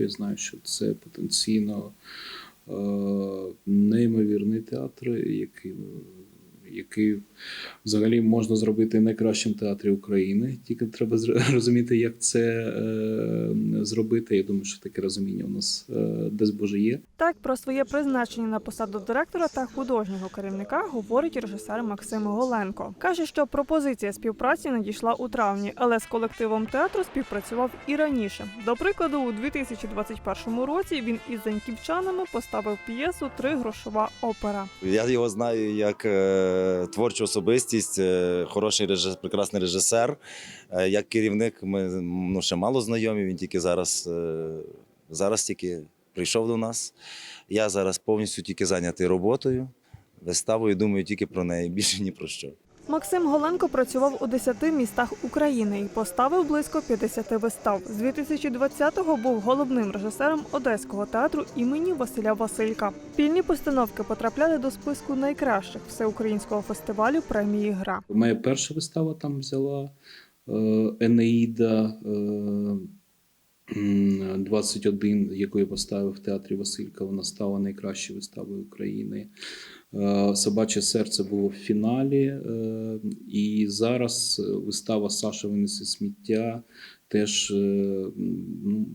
Я знаю, що це потенційно е, неймовірний театр, який, який взагалі можна зробити найкращим театрі України. Тільки треба розуміти, як це е, зробити. Я думаю, що таке розуміння у нас е, десь боже є. Так про своє призначення на посаду директора та художнього керівника говорить режисер Максим Голенко. каже, що пропозиція співпраці надійшла у травні, але з колективом театру співпрацював і раніше. До прикладу, у 2021 році він із заньківчанами поставив п'єсу Три грошова опера. Я його знаю як е, творчу особистість, е, хороший режисер, прекрасний режисер. Е, як керівник, ми ну, ще мало знайомі. Він тільки зараз, е, зараз тільки прийшов до нас. Я зараз повністю тільки зайнятий роботою, виставою, думаю тільки про неї, більше ні про що. Максим Голенко працював у 10 містах України і поставив близько 50 вистав. З 2020-го був головним режисером Одеського театру імені Василя Василька. Спільні постановки потрапляли до списку найкращих всеукраїнського фестивалю премії Гра. Моя перша вистава там взяла е, Енеїда е, 21, яку я поставив в театрі Василька. Вона стала найкращою виставою України. Е, Собаче серце було в фіналі. е, І зараз вистава Саша винесе сміття теж е, м,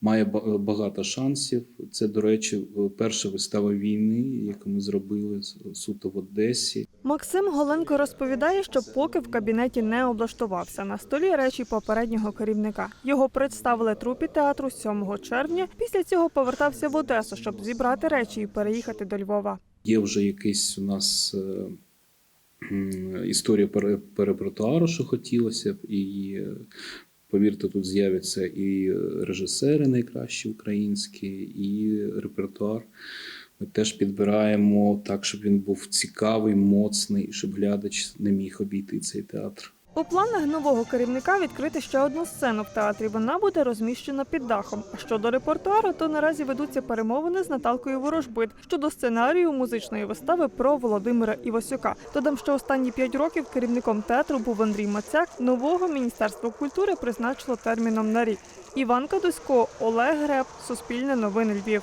має ба- багато шансів. Це, до речі, перша вистава війни, яку ми зробили суто в Одесі. Максим Голенко розповідає, що поки в кабінеті не облаштувався на столі речі попереднього керівника. Його представили трупі театру 7 червня. Після цього повертався в Одесу, щоб зібрати речі і переїхати до Львова. Є вже якийсь у нас е, історія по що хотілося б, і е, повірте, тут з'являться і режисери найкращі українські, і репертуар. Ми теж підбираємо так, щоб він був цікавий, моцний, щоб глядач не міг обійти цей театр. У планах нового керівника відкрити ще одну сцену в театрі. Вона буде розміщена під дахом. А щодо репертуару, то наразі ведуться перемовини з Наталкою Ворожбит щодо сценарію музичної вистави про Володимира Івасюка. Додам, що останні п'ять років керівником театру був Андрій Мацяк. Нового міністерство культури призначило терміном на рік. Іван Кадусько, Олег Греб, Суспільне новини Львів.